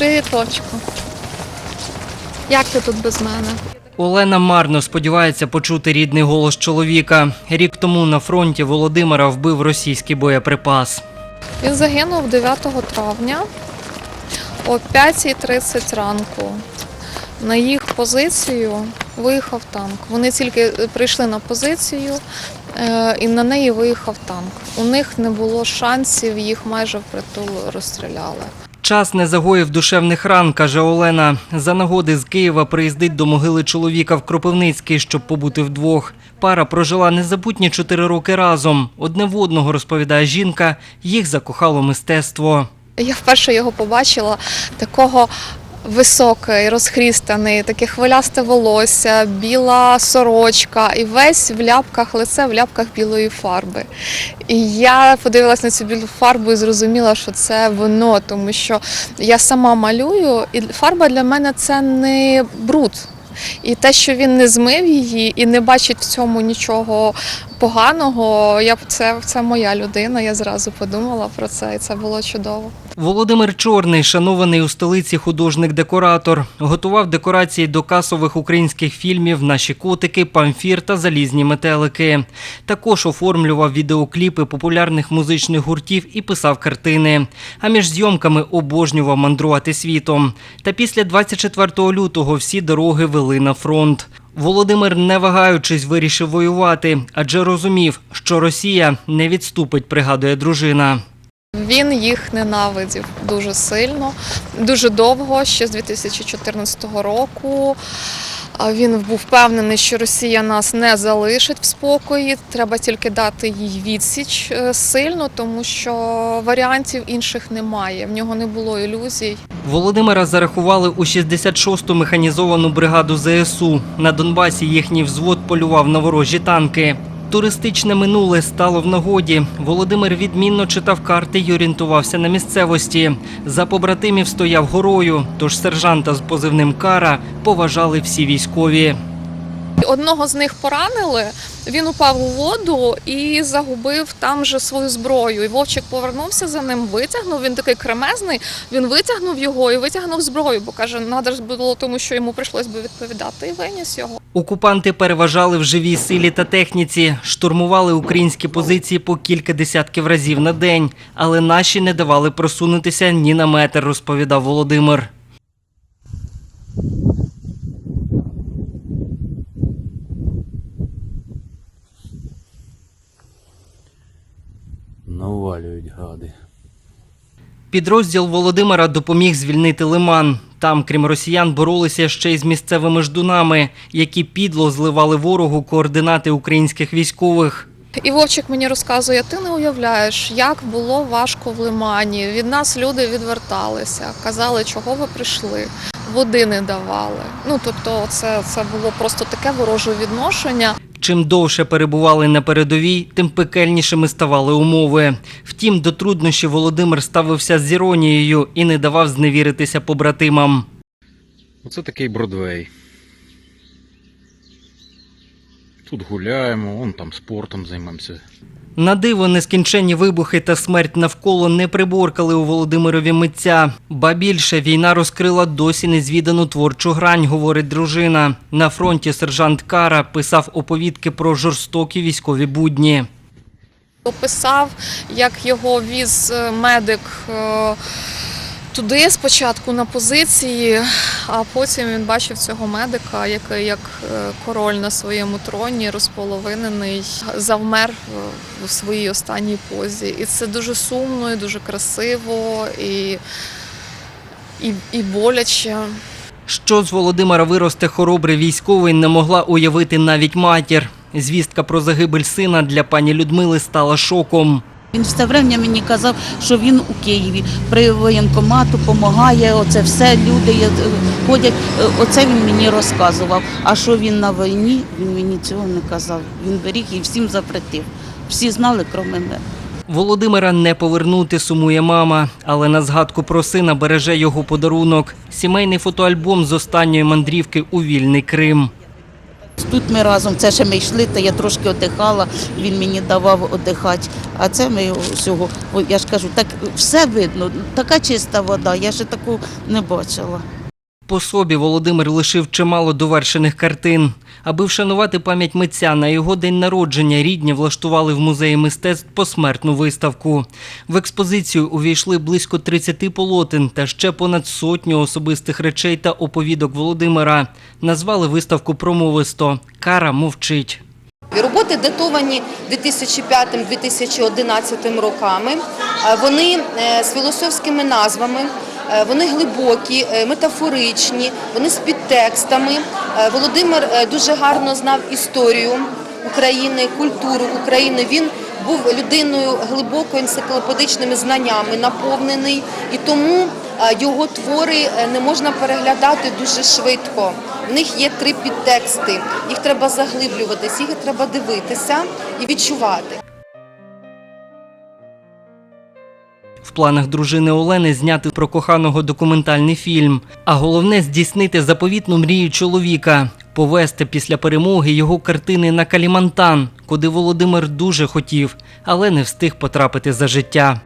Привіт, Вовчику. Як ти тут без мене? Олена марно сподівається почути рідний голос чоловіка. Рік тому на фронті Володимира вбив російський боєприпас. Він загинув 9 травня о 5.30 ранку. На їх позицію виїхав танк. Вони тільки прийшли на позицію, е, і на неї виїхав танк. У них не було шансів, їх майже впритул розстріляли. Час не загоїв душевних ран, каже Олена. За нагоди з Києва приїздить до могили чоловіка в Кропивницький, щоб побути вдвох. Пара прожила незабутні чотири роки разом. Одне в одного розповідає жінка. Їх закохало мистецтво. Я вперше його побачила такого високий, розхрістаний, таке хвилясте волосся, біла сорочка і весь в ляпках, лице в ляпках білої фарби. І я подивилась на цю білу фарбу і зрозуміла, що це воно, тому що я сама малюю, і фарба для мене це не бруд. І те, що він не змив її і не бачить в цьому нічого поганого, я це, це моя людина. Я зразу подумала про це, і це було чудово. Володимир Чорний, шанований у столиці художник-декоратор, готував декорації до касових українських фільмів Наші котики, памфір та залізні метелики. Також оформлював відеокліпи популярних музичних гуртів і писав картини. А між зйомками обожнював мандрувати світом. Та після 24 лютого всі дороги вели на фронт. Володимир, не вагаючись, вирішив воювати, адже розумів, що Росія не відступить, пригадує дружина. Він їх ненавидів дуже сильно, дуже довго, ще з 2014 року. Він був впевнений, що Росія нас не залишить в спокої. Треба тільки дати їй відсіч е, сильно, тому що варіантів інших немає. В нього не було ілюзій. Володимира зарахували у 66-ту механізовану бригаду ЗСУ. На Донбасі їхній взвод полював на ворожі танки. Туристичне минуле стало в нагоді. Володимир відмінно читав карти й орієнтувався на місцевості. За побратимів стояв горою, тож сержанта з позивним Кара поважали всі військові. Одного з них поранили. Він упав у воду і загубив там же свою зброю. І Вовчик повернувся за ним, витягнув. Він такий кремезний. Він витягнув його і витягнув зброю, бо каже, надо ж було тому, що йому прийшлось би відповідати, і виніс його. Окупанти переважали в живій силі та техніці, штурмували українські позиції по кілька десятків разів на день, але наші не давали просунутися ні на метр, розповідав Володимир. Навалюють. Підрозділ Володимира допоміг звільнити Лиман. Там, крім росіян, боролися ще й з місцевими ждунами, які підло зливали ворогу координати українських військових. І Вовчик мені розказує: ти не уявляєш, як було важко в лимані. Від нас люди відверталися, казали, чого ви прийшли. Води не давали. Ну тобто, це, це було просто таке вороже відношення. Чим довше перебували на передовій, тим пекельнішими ставали умови. Втім, до труднощів Володимир ставився з іронією і не давав зневіритися побратимам. Оце такий Бродвей. Тут гуляємо, он там спортом займаємося. На диво нескінченні вибухи та смерть навколо не приборкали у Володимирові митця. Ба більше війна розкрила досі незвідану творчу грань, говорить дружина. На фронті сержант Кара писав оповідки про жорстокі військові будні. Описав, як його віз е, медик е, туди спочатку на позиції, а потім він бачив цього медика, який як е, король на своєму троні, розполовинений, завмер е, у своїй останній позі. І це дуже сумно, і дуже красиво, і, і, і боляче. Що з Володимира виросте хоробрий військовий, не могла уявити навіть матір. Звістка про загибель сина для пані Людмили стала шоком. Він все время мені казав, що він у Києві при воєнкомату допомагає. Оце все люди ходять. Е, Оце він мені розказував. А що він на війні, він мені цього не казав. Він беріг і всім запретив. Всі знали, крім мене. Володимира не повернути сумує мама, але на згадку про сина береже його подарунок. Сімейний фотоальбом з останньої мандрівки у вільний Крим. Тут ми разом, це ще ми йшли, та я трошки одихала, він мені давав одихати. А це ми всього, я ж кажу, так все видно, така чиста вода, я ще таку не бачила. По собі Володимир лишив чимало довершених картин. Аби вшанувати пам'ять митця на його день народження, рідні влаштували в музеї мистецтв посмертну виставку. В експозицію увійшли близько 30 полотен та ще понад сотню особистих речей та оповідок Володимира. Назвали виставку промовисто Кара мовчить. Роботи датовані 2005-2011 роками. Вони е, з філософськими назвами, вони глибокі, е, метафоричні, вони з підтекстами. Е, Володимир е, дуже гарно знав історію України, культуру України. Він був людиною глибоко енциклопедичними знаннями наповнений, і тому е, його твори е, не можна переглядати дуже швидко. В них є три підтексти. Їх треба заглиблюватись, їх треба дивитися і відчувати. В планах дружини Олени зняти про коханого документальний фільм. А головне здійснити заповітну мрію чоловіка повести після перемоги його картини на Калімантан, куди Володимир дуже хотів, але не встиг потрапити за життя.